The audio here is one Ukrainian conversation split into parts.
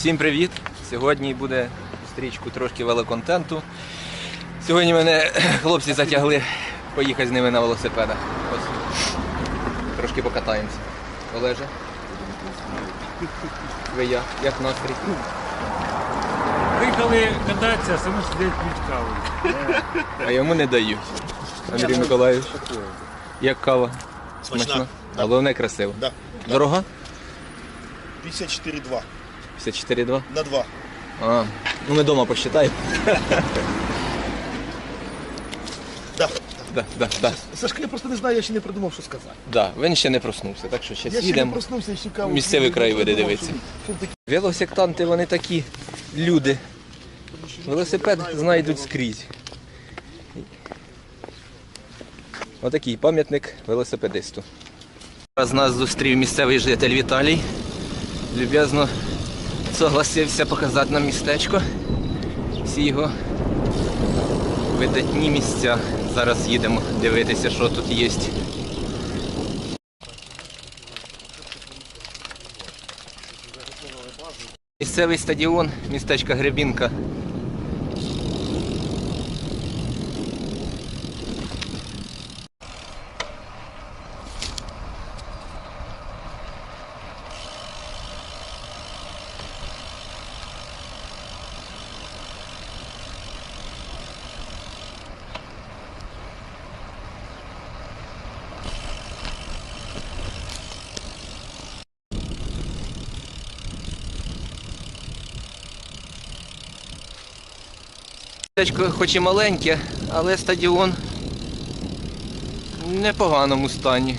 Всім привіт! Сьогодні буде стрічку трошки велоконтенту. Сьогодні мене хлопці затягли поїхати з ними на велосипедах. Ось. Трошки покатаємося. Олеже. Ви як? Як настрій? Приїхали кататися, а самі сидять п'ють каву. А йому не дають. Андрій Миколаївич. Як кава? Смачна. А головне красиво. Да. Дорога? 54,2 54,2. на 2. А, ну ми вдома посчитаємо. Да. Да, да, да, Сашка, я просто не знаю, я ще не придумав, що сказати. да. Він ще не проснувся, так що Я зараз ще не їдемо. проснувся, ще каву. Місцевий що- що. Велосектанти вони такі люди. Велосипед знайдуть скрізь. Отакий пам'ятник велосипедисту. Зараз нас зустрів місцевий житель Віталій. Люб'язно согласився показати нам містечко. Всі його видатні місця. Зараз їдемо дивитися, що тут є. Місцевий стадіон, містечка Гребінка. Містечко хоч і маленьке, але стадіон в непоганому стані.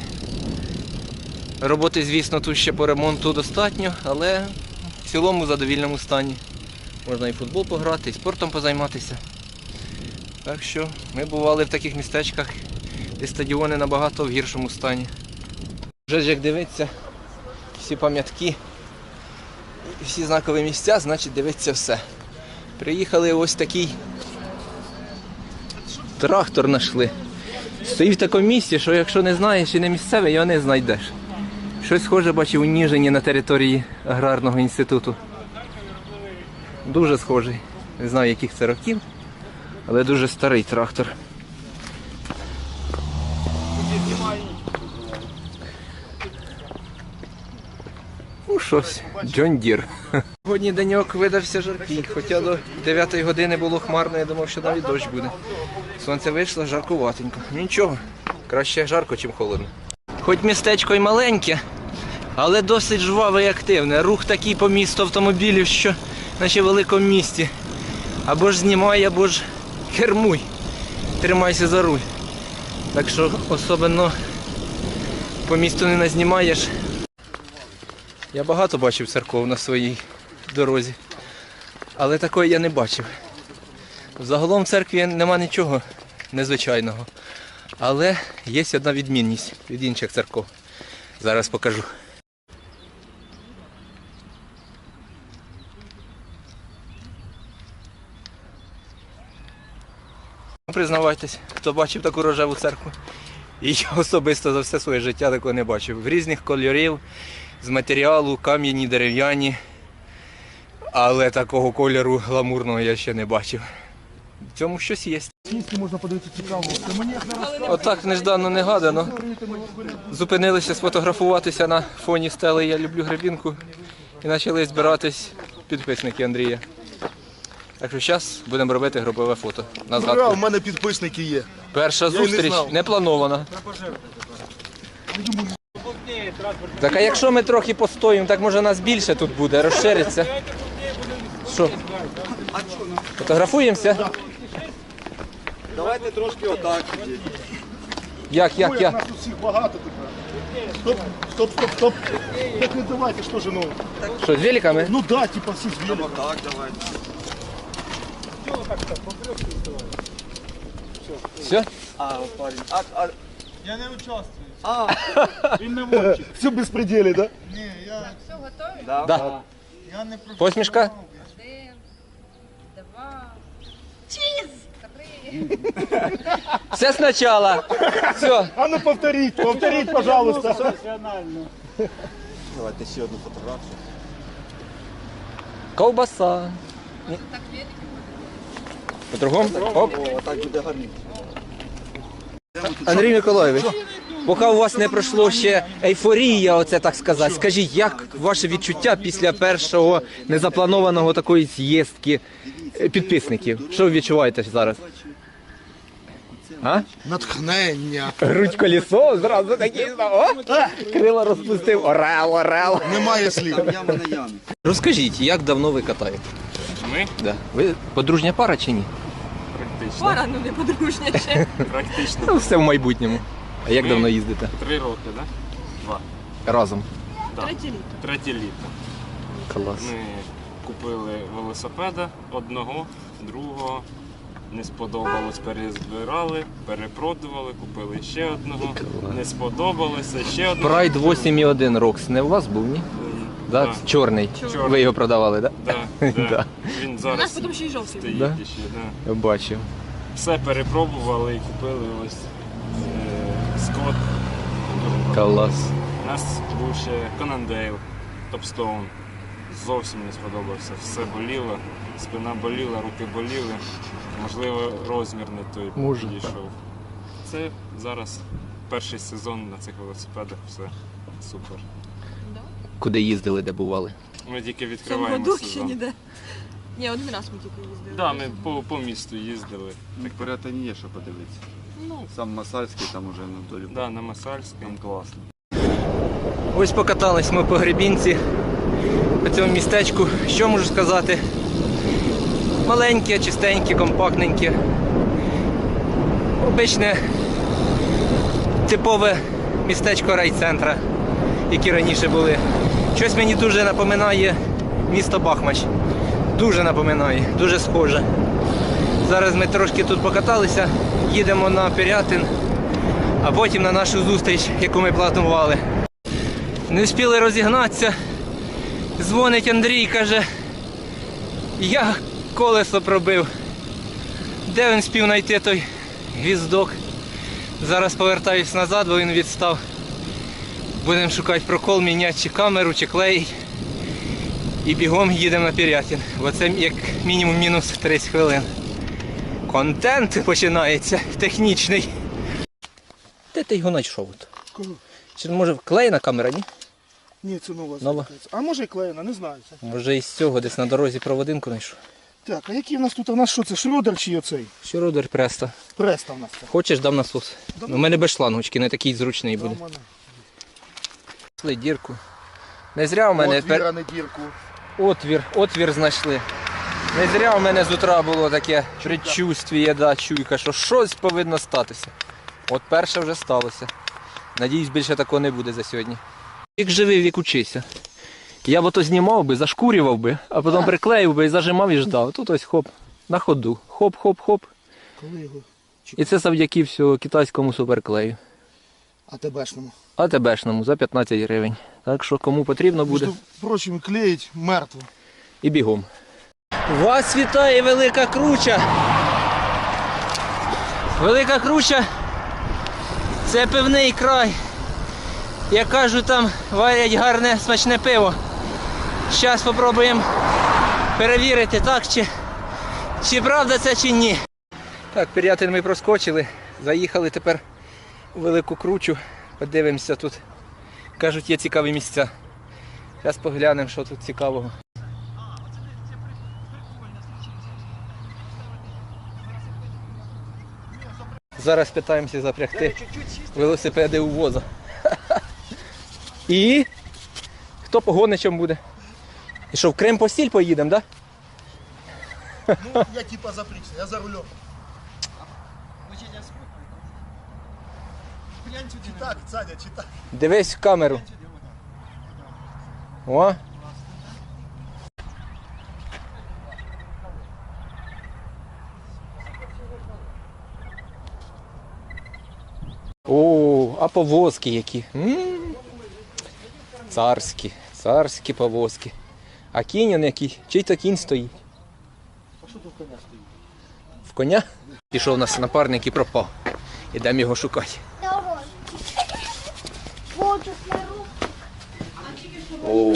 Роботи, звісно, тут ще по ремонту достатньо, але в цілому задовільному стані. Можна і футбол пограти, і спортом позайматися. Так що ми бували в таких містечках, де стадіони набагато в гіршому стані. Вже ж як дивиться, всі пам'ятки, всі знакові місця, значить дивиться все. Приїхали ось такий трактор знайшли. Стоїть в такому місці, що якщо не знаєш і не місцевий, його не знайдеш. Щось схоже бачив у Ніжині на території аграрного інституту. Дуже схожий. Не знаю, яких це років, але дуже старий трактор. Ну, щось, Джон Дір. Сьогодні деньок видався жаркий, хоча до 9 години було хмарно, я думав, що навіть дощ буде. Сонце вийшло жаркуватенько. Нічого, краще жарко, ніж холодно. Хоч містечко й маленьке, але досить жваве і активне. Рух такий по місту автомобілів, що наче в великому місті. Або ж знімай, або ж кермуй. Тримайся за руль. Так що особливо по місту не назнімаєш. Я багато бачив церков на своїй дорозі, але такої я не бачив. Загалом в церкві нема нічого незвичайного. Але є одна відмінність від інших церков. Зараз покажу. Признавайтесь, хто бачив таку рожеву церкву. І я особисто за все своє життя такого не бачив. В різних кольорів, з матеріалу, кам'яні, дерев'яні. Але такого кольору гламурного я ще не бачив. В цьому щось є. Сільські можна подивитися цікаво. Отак неждано негадано. Зупинилися сфотографуватися на фоні стели Я люблю гребінку і почали збиратись підписники Андрія. Так що зараз будемо робити групове фото. На Ура, у мене підписники є. Перша й не зустріч знав. не планована. Так а якщо ми трохи постоїмо, так може нас більше тут буде, розшириться. Що? Фотографуємося? Давайте трошки отак. Як, як, Ой, як? нас тут всіх багато тепер. Стоп, стоп, стоп, стоп. Так не давайте, що ж, ну. Що, з великами? Ну да, типа всі звіли. Так, давайте. Все? А, парень. А, а, Все в безпреділі, да? да. Да. Посмішка? Все спочатку. Все. А ну повторіть, повторіть, пожалуйста. Давайте ще одну фотографію. ковбаса. По-другому? Оп. О, так буде гарніше. Андрій Миколайович, поки у вас не пройшло ще ейфорія, оце так сказати. Скажіть, як ваше відчуття після першого незапланованого такої з'їздки е, підписників? Що ви відчуваєте зараз? А? Натхнення. Грудь колесо, зразу такі, о, крила розпустив, орел, орел. Немає слів. Там яма на ямі. Розкажіть, як давно ви катаєте? Ми Да. Ви подружня пара чи ні? практично. Пора, ну не подружня ще. Практично Ну, все в майбутньому. А як Ми- давно їздите? три роки, да? Два. Разом. Так. Третє літо. Третє літо. Клас. Ми купили велосипеда одного, другого. Не сподобалось, перезбирали, перепродували, купили ще одного. Не сподобалося, ще одного. Прайд 8,1 Рокс не у вас був, ні? Да? Да. Чорний. Чорний. Ви його продавали, так? Да? Да, да. Він У нас зараз потім ще й жовтий. стоїть Да? ще. Да. Я бачив. Все перепробували і купили ось е, Скот. Клас. У нас був ще Конандейл, Топстоун. Зовсім не сподобався. Все боліло, спина боліла, руки боліли. Можливо, розмір не той Може. підійшов. Це зараз перший сезон на цих велосипедах, все супер. Куди їздили, де бували? Ми тільки відкриваємо году ще сезон. ніде. Ні, один раз ми тільки їздили. Да, ми по, по місту їздили. Так перетині є, що подивитися. Ну, Сам Масальський там уже на долю. Да, на Масальській. Там класно. Ось покатались ми по Гребінці, по цьому містечку. Що можу сказати? Маленьке, чистеньке, компактненьке. Обичне типове містечко райцентра, які раніше були. Щось мені дуже напоминає місто Бахмач. Дуже напоминає, дуже схоже. Зараз ми трошки тут покаталися, їдемо на Пірятин, а потім на нашу зустріч, яку ми планували. Не встигли розігнатися. Дзвонить Андрій, каже, я колесо пробив. Де він спів знайти той гвіздок? Зараз повертаюсь назад, бо він відстав. Будемо шукати прокол, міняти чи камеру, чи клей. І бігом їдемо на Пірятін. Бо це як мінімум мінус 30 хвилин. Контент починається технічний. Де ти його знайшов? Кого? Чи може вклеєна камера, ні? Ні, це нова. Нова? А може і клеєна, не знаю. Може із цього десь на дорозі проводинку знайшов. Так, а який в нас тут? У нас що це? Шродер чи оцей? Що родер преста? Преста в нас це. Хочеш, дам насос. У мене без шлангочки, не такий зручний буде. Там. Знайшли дірку. Не зря у мене Отвір, пер... а не дірку. отвір, отвір знайшли. Не зря у мене з утра було таке предчувствіє, да, чуйка, що щось повинно статися. От перше вже сталося. Надіюсь, більше такого не буде за сьогодні. Вік живий, вік учися. Я б ото знімав би, зашкурював би, а потім приклеїв би і зажимав і ждав. Тут ось хоп, на ходу. Хоп-хоп-хоп. Коли його? І це завдяки всього китайському суперклею. А тебешному. А ТБшному за 15 гривень. Так що кому потрібно буде. Між прочим, клеїть мертво. І бігом. Вас вітає Велика Круча. Велика Круча це пивний край. Я кажу, там варять гарне смачне пиво. Зараз спробуємо перевірити, так чи, чи правда це чи ні. Так, Пірятин ми проскочили. Заїхали тепер у Велику Кручу. Подивимося тут. Кажуть, є цікаві місця. Зараз поглянемо, що тут цікавого. Зараз питаємося запрягти велосипеди у воза. І хто погоничем буде? І що, в Крим постіль поїдемо, так? Да? Ну, я типа запрягся, я за рулем. Читак, Саня, читак. Дивись в камеру. О. О, а повозки які. М. Царські, царські повозки. А кінь он який? Чий то кінь стоїть? А що тут коня стоїть? В коня? Пішов у нас напарник і пропав. Ідемо його шукати. О,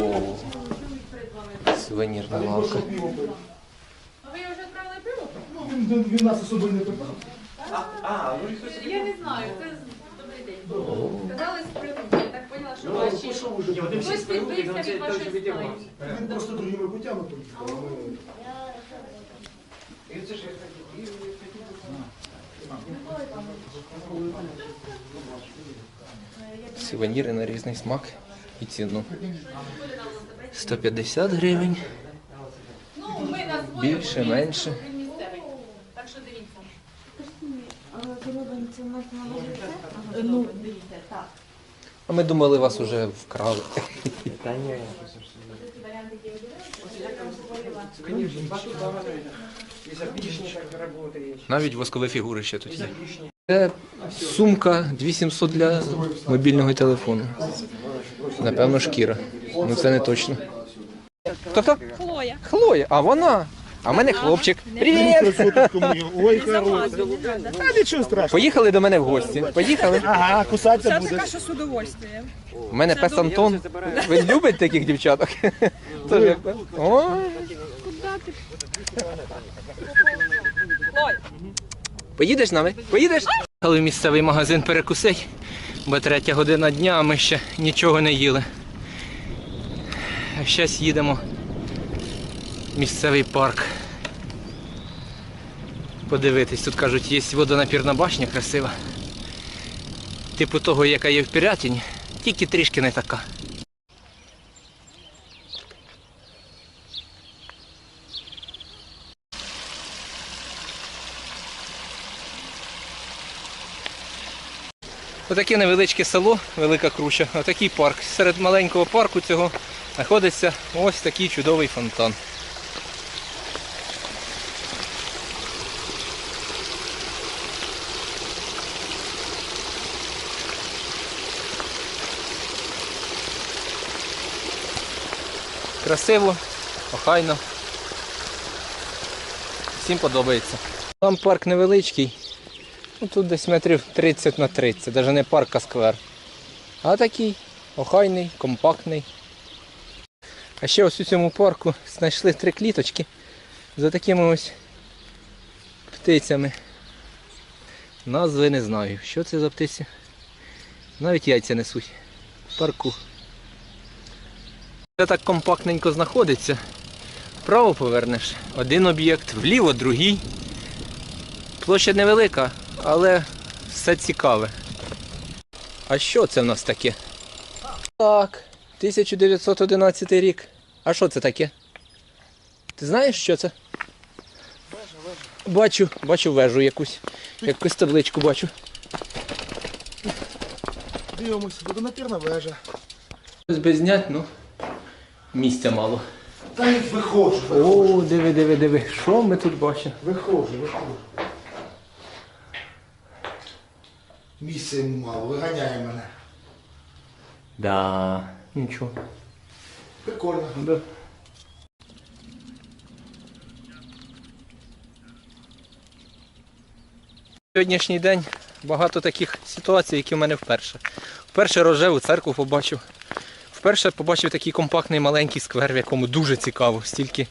Сувенірна лавка. А ви вже відправили пиво? Ну, він, він нас особо не питав. Я не знаю, це добрий день. Сказали з я так поняла, що ваші... Пішов уже. Хтось відбився від вашої стаї. Він просто другими путями поїхав. Ми- Сувеніри на різний смак і ціну. 150 гривень, Ну, ми на більше, менше. Так що дивіться. Ну, дивіться, так. А ми думали, вас уже вкрали. Навіть воскові фігури ще тут є. Це сумка 2700 для мобільного телефону. Напевно, шкіра. Ну це не точно. Хто-хто? Хлоя. Хлоя, а вона. А в мене хлопчик. Привіт! Ой, хорош. А нічого страшного. Поїхали до мене в гості. Поїхали. Ага, кусатися буде. що з удовольствием. У мене пес Антон. Ви любите таких дівчаток? Тож як пес. Ой. Поїдеш з нами? Поїдеш? Але в місцевий магазин перекусить, бо третя година дня, а ми ще нічого не їли. А зараз їдемо в місцевий парк. Подивитись, тут кажуть, є водонапірна башня красива. Типу того, яка є в Пірятіні, тільки трішки не така. Отаке невеличке село, Велика Круча, отакий парк. Серед маленького парку цього знаходиться ось такий чудовий фонтан. Красиво, охайно. Всім подобається. Там парк невеличкий. Ну, тут десь метрів 30 на 30, навіть не парк, а сквер. А такий охайний, компактний. А ще ось у цьому парку знайшли три кліточки за такими ось птицями. Назви не знаю. Що це за птиці? Навіть яйця несуть. В парку. Це так компактненько знаходиться. Вправо повернеш один об'єкт, вліво другий. Площа невелика, але все цікаве. А що це в нас таке? Так, 1911 рік. А що це таке? Ти знаєш, що це? Вежа, вежа. Бачу, бачу вежу якусь. Якусь табличку бачу. Дивимося, водонапірна вежа. Ось без знять, ну місця мало. Та й виходжу, О, диви, диви, диви. Що ми тут бачимо? виходжу, виходжу. Місця йому мало, виганяє мене. Да, нічого. Прикольно. Да. Сьогоднішній день багато таких ситуацій, які в мене вперше. Вперше рожеву церкву побачив. Вперше побачив такий компактний маленький сквер, в якому дуже цікаво. Стільки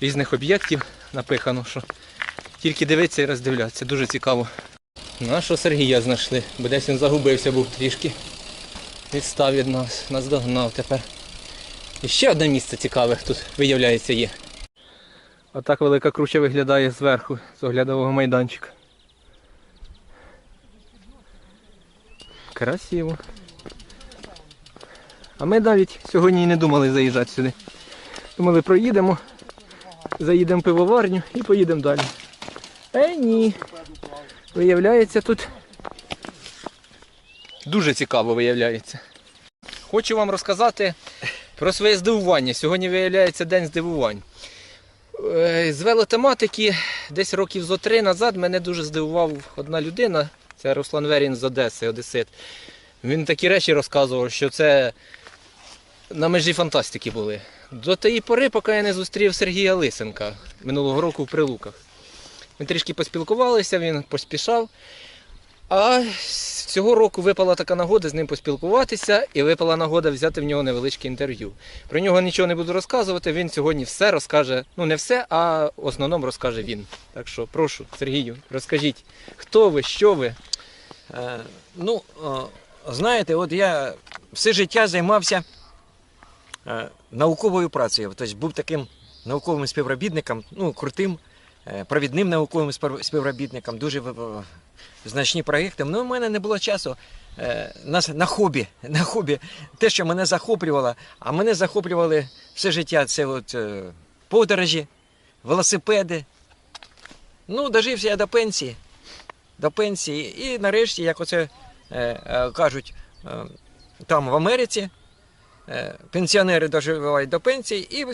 різних об'єктів напихано, що тільки дивитися і роздивлятися. Дуже цікаво. Нашого Сергія знайшли, бо десь він загубився був трішки. Відстав від нас, нас догнав тепер. І ще одне місце цікаве тут, виявляється, є. Отак велика круча виглядає зверху, з оглядового майданчика. Красиво. А ми навіть сьогодні і не думали заїжджати сюди. Думали, проїдемо, заїдемо в пивоварню і поїдемо далі. Е, ні. Виявляється, тут дуже цікаво виявляється. Хочу вам розказати про своє здивування. Сьогодні виявляється день здивувань. Е, З велотематики десь років зо три назад мене дуже здивував одна людина. Це Руслан Верін з Одеси, Одесит. Він такі речі розказував, що це на межі фантастики були. До тієї пори, поки я не зустрів Сергія Лисенка минулого року в Прилуках. Ми трішки поспілкувалися, він поспішав. А цього року випала така нагода з ним поспілкуватися, і випала нагода взяти в нього невеличке інтерв'ю. Про нього нічого не буду розказувати. Він сьогодні все розкаже. Ну не все, а в основному розкаже він. Так що прошу, Сергію, розкажіть, хто ви, що ви? Е, Ну, е, знаєте, от я все життя займався науковою працею. Тобто був таким науковим співробітником, ну, крутим, е, провідним науковим спів- співробітником, дуже значні проєкти. Ну, у мене не було часу е, на, на хобі, на хобі. Те, що мене захоплювало, а мене захоплювали все життя це от, е, подорожі, велосипеди. Ну, дожився я до пенсії до пенсії. І нарешті, як оце е, е, кажуть е, там в Америці, е, пенсіонери доживають до пенсії, і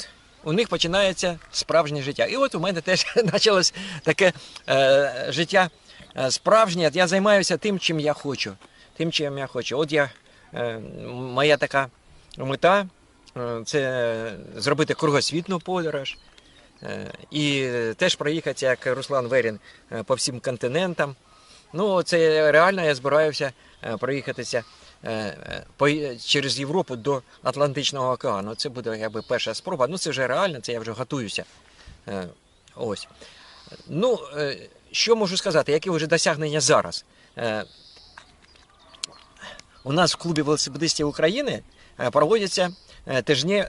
у них починається справжнє життя. І от у мене теж почалось таке е, життя е, справжнє. Я займаюся тим, чим я хочу. Тим, чим я хочу. От я, е, моя така мета е, це зробити кругосвітну подорож. Е, І теж проїхати, як Руслан Верін, е, по всім континентам. Ну, це реально я збираюся е, проїхатися е, е, через Європу до Атлантичного океану. Це буде якби перша спроба. Ну, це вже реально, це я вже готуюся. Е, Ось. Ну, е, що можу сказати, які вже досягнення зараз? Е, У нас в клубі велосипедистів України е, проводяться е,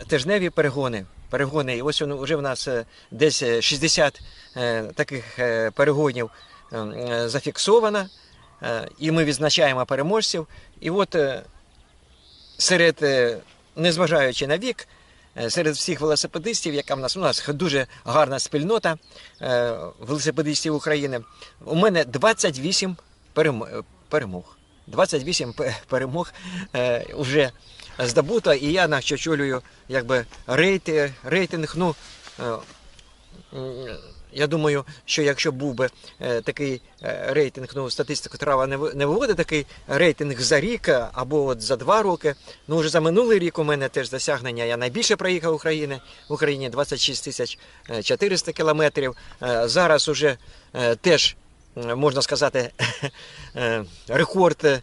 тижневі перегони. Перегони. І ось вже в нас е, десь е, 60 е, таких е, перегонів е, зафіксовано. Е, І ми відзначаємо переможців. І от е, серед, е, незважаючи на вік, серед всіх велосипедистів, яка в нас у нас дуже гарна спільнота велосипедистів України, у мене 28 е, перемог. 28 перемог вже здобуто, і я наче очолюю якби рейти, рейтинг. Ну, я думаю, що якщо був би е, такий е, рейтинг, ну статистика трава не виводить такий рейтинг за рік е, або от за два роки. Ну вже за минулий рік у мене теж досягнення. Я найбільше проїхав України в Україні 26 тисяч е, 400 кілометрів. Зараз уже теж можна сказати рекорд.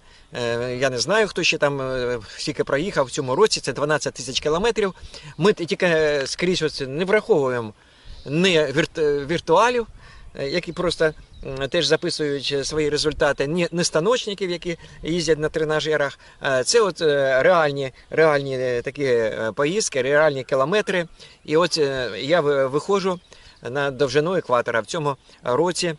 Я не знаю, хто ще там скільки проїхав в цьому році. Це 12 тисяч кілометрів. Ми тільки скрізь не враховуємо не вірт- віртуалів, е, які просто теж записують е, свої результати, не станочників, які їздять на тренажерах. Е, Це от реальні, реальні такі поїздки, реальні кілометри. І от я виходжу на довжину екватора. В цьому році,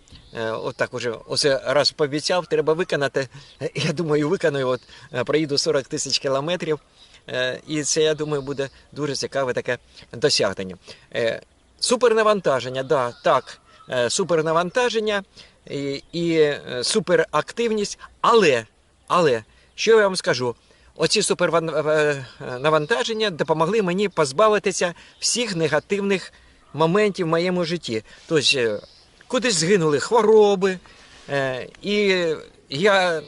от так уже оце раз пообіцяв, треба виконати. Я думаю, виконую. От проїду 40 тисяч кілометрів. І це, я думаю, буде дуже цікаве таке досягнення. Е, Супернавантаження, да, так, е, супернавантаження і, і е, суперактивність, але, але, що я вам скажу, оці супернавантаження допомогли мені позбавитися всіх негативних моментів в моєму житті. Тобто, е, кудись згинули хвороби, е, і я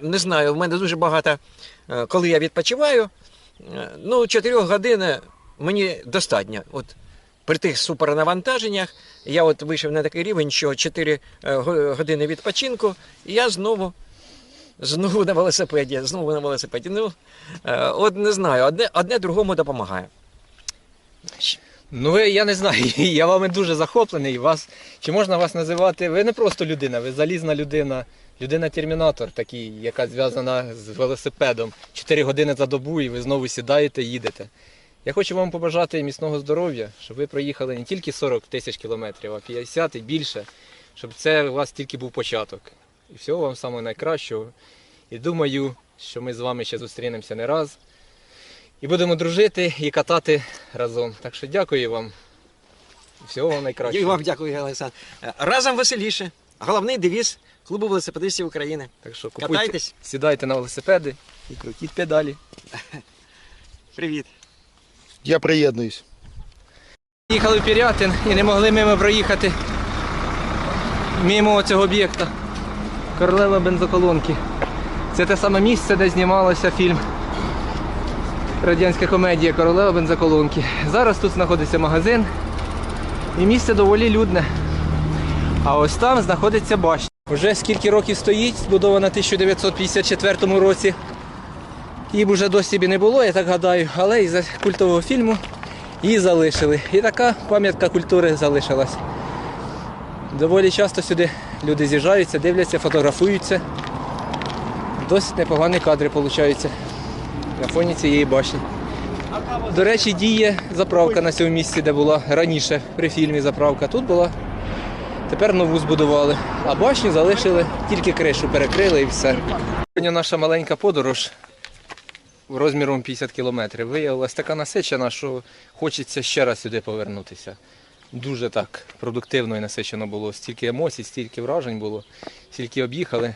не знаю, в мене дуже багато, е, коли я відпочиваю, е, ну, 4 годин мені достатньо. От при тих супернавантаженнях я от вийшов на такий рівень, що 4 е, години відпочинку, і я знову. Знову на велосипеді, знову на велосипеді. Ну, е, от не знаю, одне, одне другому допомагає. Ну, я не знаю, я вами дуже захоплений. Вас, чи можна вас називати? Ви не просто людина, ви залізна людина, людина-термінатор, такий, яка зв'язана з велосипедом. Чотири години за добу, і ви знову сідаєте, їдете. Я хочу вам побажати міцного здоров'я, щоб ви проїхали не тільки 40 тисяч кілометрів, а 50 і більше, щоб це у вас тільки був початок. І всього вам самого найкращого. І думаю, що ми з вами ще зустрінемося не раз. І будемо дружити і катати разом. Так що дякую вам. І всього вам найкращого. І вам дякую, Олександр. Е, Разом веселіше. Головний девіз клубу велосипедистів України. Так що купуйте, Катайтесь. сідайте на велосипеди і крутіть педалі. Привіт. Я приєднуюсь. Їхали в Пірятин і не могли мимо проїхати мимо цього об'єкта. Королева бензоколонки. Це те саме місце, де знімалося фільм. Радянська комедія Королева бензоколонки. Зараз тут знаходиться магазин. І місце доволі людне. А ось там знаходиться башня. Вже скільки років стоїть, збудована в 1954 році. Її б вже досі не було, я так гадаю, але із-за культового фільму її залишили. І така пам'ятка культури залишилась. Доволі часто сюди люди з'їжджаються, дивляться, фотографуються. Досить непогані кадри получаються на фоні цієї башні. До речі, діє заправка на цьому місці, де була раніше при фільмі заправка. Тут була. Тепер нову збудували. А башню залишили, тільки кришу перекрили і все. Сьогодні наша маленька подорож розміром 50 кілометрів виявилася така насичена, що хочеться ще раз сюди повернутися. Дуже так продуктивно і насичено було. Стільки емоцій, стільки вражень було, стільки об'їхали.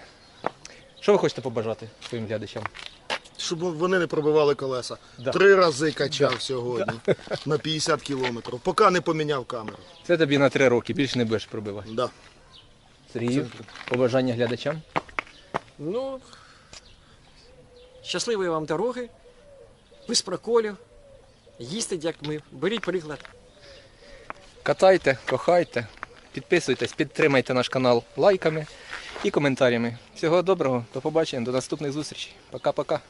Що ви хочете побажати своїм глядачам? Щоб вони не пробивали колеса. Да. Три рази качав сьогодні на 50 кілометрів, поки не поміняв камеру. Це тобі на три роки, більше не будеш пробивати. Да. Сергію, побажання глядачам. Ну, щасливої вам дороги, без проколів, їстить як ми, беріть приклад. Катайте, кохайте, підписуйтесь, підтримайте наш канал лайками і коментарями. Всього доброго, до побачення, до наступних зустрічей. Пока-пока.